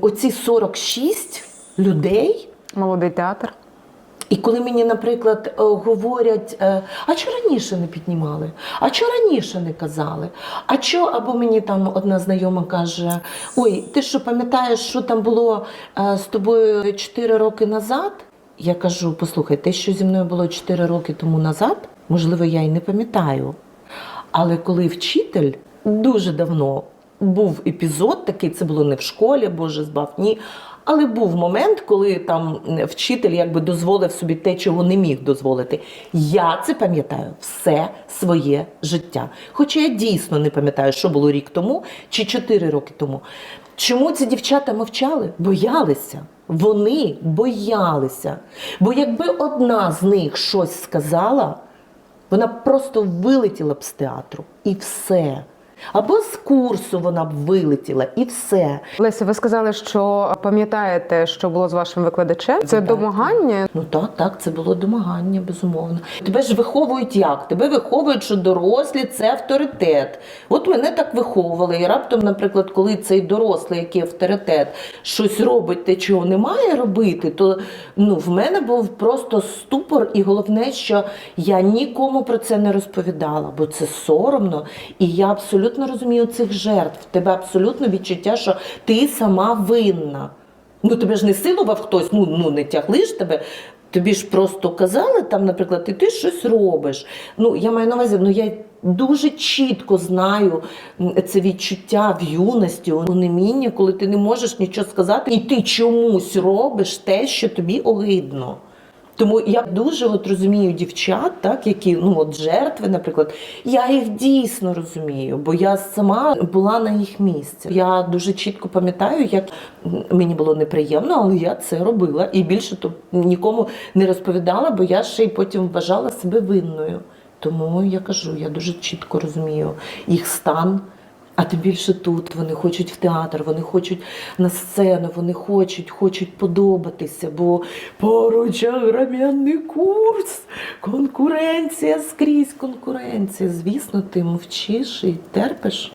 Оці 46 людей. Молодий театр. І коли мені, наприклад, е, говорять, е, а чого раніше не піднімали? А чого раніше не казали? А чо, або мені там одна знайома каже: Ой, ти що пам'ятаєш, що там було е, з тобою 4 роки назад? Я кажу: послухай, те, що зі мною було 4 роки тому назад, можливо, я й не пам'ятаю. Але коли вчитель дуже давно був епізод такий, це було не в школі, Боже збав, ні. Але був момент, коли там вчитель якби дозволив собі те, чого не міг дозволити. Я це пам'ятаю все своє життя. Хоча я дійсно не пам'ятаю, що було рік тому чи чотири роки тому. Чому ці дівчата мовчали? Боялися. Вони боялися. Бо якби одна з них щось сказала, вона просто вилетіла б з театру і все. Або з курсу вона б вилетіла і все. Леся, ви сказали, що пам'ятаєте, що було з вашим викладачем. Це Так. домагання. Ну так, так, це було домагання, безумовно. Тебе ж виховують як? Тебе виховують, що дорослі це авторитет. От мене так виховували. І раптом, наприклад, коли цей дорослий, який авторитет, щось робить, те, чого не має робити, то ну, в мене був просто ступор, і головне, що я нікому про це не розповідала, бо це соромно. І я абсолютно розумію цих жертв. Тебе абсолютно відчуття, що ти сама винна. Ну тебе ж не силував хтось, ну, ну не тягли ж тебе. Тобі ж просто казали там, наприклад, і ти щось робиш. Ну, я маю на увазі, ну я дуже чітко знаю це відчуття в юності, онеміння, коли ти не можеш нічого сказати, і ти чомусь робиш те, що тобі огидно. Тому я дуже от розумію дівчат, так, які ну от жертви, наприклад, я їх дійсно розумію, бо я сама була на їх місці. Я дуже чітко пам'ятаю, як мені було неприємно, але я це робила і більше то нікому не розповідала, бо я ще й потім вважала себе винною. Тому я кажу, я дуже чітко розумію їх стан. А тим більше тут вони хочуть в театр, вони хочуть на сцену, вони хочуть, хочуть подобатися, бо поруч агром'яний курс, конкуренція скрізь конкуренція. Звісно, ти мовчиш і терпиш.